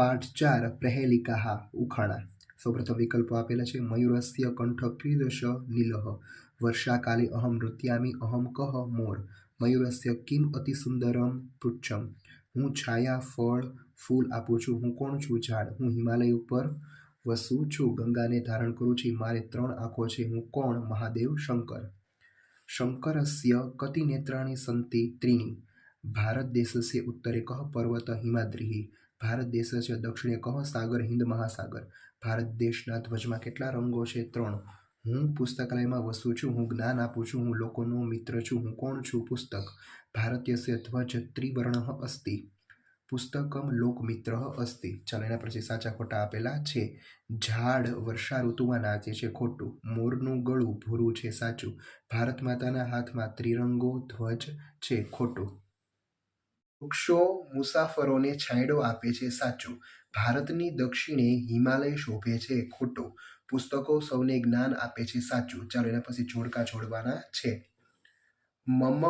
પાઠ ચાર પ્રહેલિકા ઉખાણા. સૌપ્રથમ વિકલ્પો આપેલા છે. મયુરસ્ય કંઠ ક્રીદશ નીલહ. વર્ષાકાલે અહમ નૃત્યામી અહમ કહ મોર. મયુરસ્ય કિમ અતિ સુંદરમ પૃચ્છમ હું છાયા ફળ ફૂલ આપું છું. હું કોણ છું? ઝાડ. હું હિમાલય ઉપર વસું છું. ગંગાને ધારણ કરું છું. મારે ત્રણ આંખો છે. હું કોણ? મહાદેવ શંકર. શંકરસ્ય કતિ નેત્રાણી સંતિ ત્રીણી. ભારત દેશસ્ય ઉત્તરે કહ પર્વત હિમાદ્રિ ભારત દેશસ્ય દક્ષિણે કહો, સાગર હિન્દ મહાસાગર. ભારત દેશના ધ્વજમાં કેટલા રંગો છે? ત્રણ. હું પુસ્તકાલયમાં વસું છું, હું જ્ઞાન આપું છું, હું લોકોનો મિત્ર છું, હું કોણ છું? પુસ્તક. ભારતીયસ્ય ધ્વજ ત્રિવર્ણ અસ્તિ. પુસ્તકમ લોકમિત્ર અસ્તિ. ચાલો એના પછી સાચા ખોટા આપેલા છે. ઝાડ વર્ષા ઋતુમાં નાચે છે ખોટું. મોરનું ગળું ભૂરું છે સાચું. ભારત માતાના હાથમાં ત્રિરંગો ધ્વજ છે ખોટું. વૃક્ષો મુસાફરોને છાંયડો આપે છે, સાચું. ભારતની દક્ષિણે હિમાલય શોભે છે, ખોટું. પુસ્તકો સૌને જ્ઞાન આપે છે, સાચું. ચાલો એના પછી જોડકા જોડવાના છે. મમ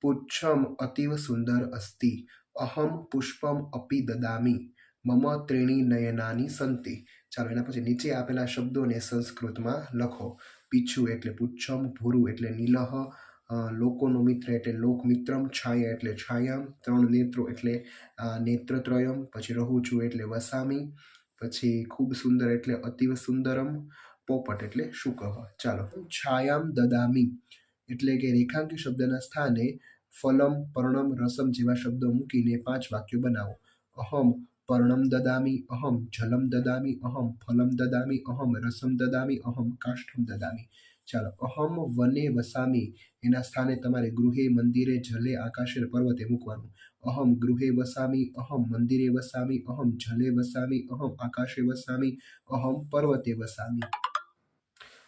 પુચ્છમ અતિવ સુંદર અસ્તિ, અહમ પુષ્પમ અપી દદામી, મમ ત્રીણી નયનાની સંતિ. ચાલો એના પછી નીચે આપેલા શબ્દોને સંસ્કૃતમાં લખો. પીછું એટલે પુચ્છમ, ભૂરું એટલે નીલહ લોકોનો મિત્ર એટલે લોકમિત્રમ, છાયા એટલે છાયામ, ત્રણ નેત્રો એટલે નેત્રત્રયમ, પછી રહું છું એટલે વસામી, પછી ખૂબ સુંદર એટલે અતિવ સુંદરમ, પોપટ એટલે શું કહો ચાલો, છાયામ દદામી, એટલે કે રેખાંકી શબ્દના સ્થાને ફલમ, પર્ણમ, રસમ જેવા શબ્દો મૂકીને પાંચ વાક્યો બનાવો. અહમ, પર્ણમ દદામી, અહમ, જલમ દદામી, અહમ, ફલમ દદામી, અહમ, રસમ દદામી, અહમ, કાષ્ઠમ દદામી. ચાલો, અહમ વને વસામી, એના સ્થાને તમારે ગૃહે મંદિરે જલે આકાશે પર્વતે મૂકવાનું. અહમ ગૃહે વસામી, અહમ મંદિરે વસામી, અહમ જલે વસામી, અહમ આકાશે વસામી, અહમ પર્વતે વસામી.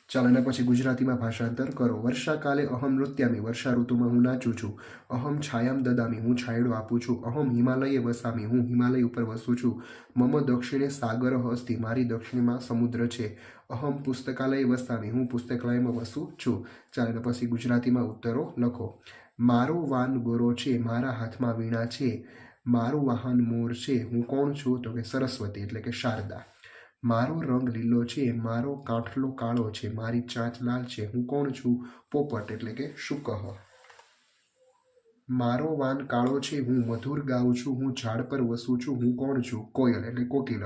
ચાલો પછી ગુજરાતીમાં ભાષાંતર કરો. વર્ષાકાલે અહમ નૃત્યામી, વર્ષા ઋતુમાં હું નાચું છું. અહમ છાયામ દદામી, હું છાયડો આપું છું. અહમ હિમાલયે વસામી, હું હિમાલય ઉપર વસું છું. મમ દક્ષિણે સાગર અસ્તિ મારી દક્ષિણમાં સમુદ્ર છે. અહમ પુસ્તકાલય વસામી, હું પુસ્તકાલયમાં વસું છું. ચાલો પછી ગુજરાતીમાં ઉત્તરો લખો. મારો વાન ગોરો છે, મારા હાથમાં વીણા છે. મારું વાહન મોર છે, હું કોણ છું? તો કે સરસ્વતી, એટલે કે શારદા. મારો રંગ લીલો છે, મારો કાંઠલો કાળો છે, મારી ચાંચ લાલ છે, હું કોણ છું? પોપટ એટલે કે શુકહ મારો વાન કાળો છે, હું મધુર ગાઉં છું, હું ઝાડ પર વસું છું, હું કોણ છું? કોયલ એટલે કોકિલ.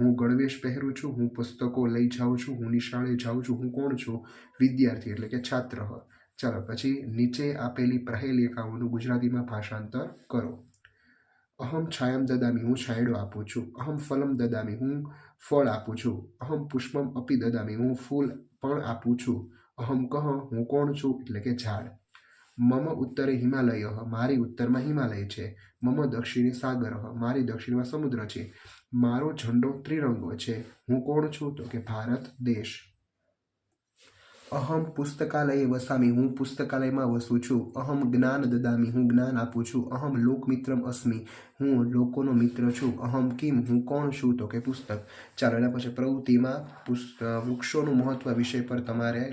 હું ગણવેશ પહેરું છું, હું પુસ્તકો લઈ જાઉં છું, હું નિશાળે જાઉં છું, હું કોણ છું? વિદ્યાર્થી એટલે કે છાત્ર. ચાલો, પછી નીચે આપેલી પ્રહેલિકાઓનું ગુજરાતીમાં ભાષાંતર કરો. અહમ છાયમ દદામી, હું છાયડો આપું છું. અહમ ફલમ દદામી, હું ફળ આપું છું. અહમ પુષ્પમ અપી દદામી. હું ફૂલ પણ આપું છું. અહમ કહ હું કોણ છું? એટલે કે ઝાડ. મમ ઉત્તરે હિમાલય. મારી ઉત્તરમાં હિમાલય છે. મમ દક્ષિણે સાગર. મારી દક્ષિણમાં સમુદ્ર છે. મારો ઝંડો ત્રિરંગો છે. હું કોણ છું? તો કે ભારત દેશ. અહમ પુસ્તકાલયે વસામી, હું પુસ્તકાલયમાં વસું છું. અહમ જ્ઞાન દદામી, હું જ્ઞાન આપું છું. અહમ લોકમિત્રમ અસ્મી, હું લોકોનો મિત્ર છું. અહમ કિમ, હું કોણ છું? તો કે પુસ્તક. ચાલો, એના પછી પ્રવૃત્તિમાં વૃક્ષોનું મહત્વ વિષય પર તમારે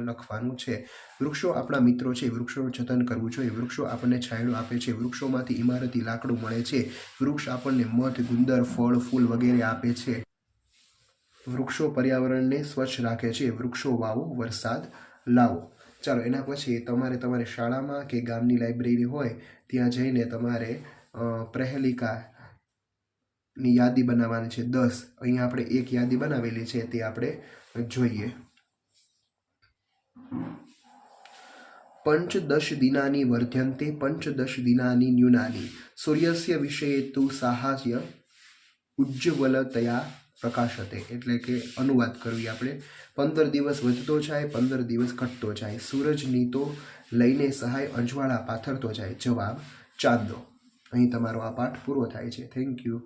લખવાનું છે. વૃક્ષો આપણા મિત્રો છે. વૃક્ષોનું જતન કરવું જોઈએ. વૃક્ષો આપણને છાંયડો આપે છે. વૃક્ષોમાંથી ઇમારતી લાકડું મળે છે. વૃક્ષ આપણને મધ, ગુંદર, ફળ, ફૂલ વગેરે આપે છે. વૃક્ષો પર્યાવરણને સ્વચ્છ રાખે છે. વૃક્ષો વાવો, વરસાદ લાવો. ચાલો, એના પછી તમારે તમારી શાળામાં કે ગામની લાઇબ્રેરી હોય, ત્યાં જઈને તમારે પ્રહેલિકા ની યાદી બનાવવાની છે. દસ. અહીંયા આપણે એક યાદી બનાવેલી છે, તે આપણે જોઈએ. પંચદશ દિનાની વર્ધ્યંતે, પંચદશ દિનાની ન્યૂનાની. સૂર્યસ્ય વિષયે તું સાહાસ્ય ઉજ્જવલતયા પ્રકાશતે એટલે કે અનુવાદ કરવી આપણે. પંદર દિવસ વધતો જાય, પંદર દિવસ ઘટતો જાય. સૂરજની તો લઈને સહાય અજવાળા પાથરતો જાય. જવાબ ચાંદો. અહીં તમારો આ પાઠ પૂરો થાય છે. Thank you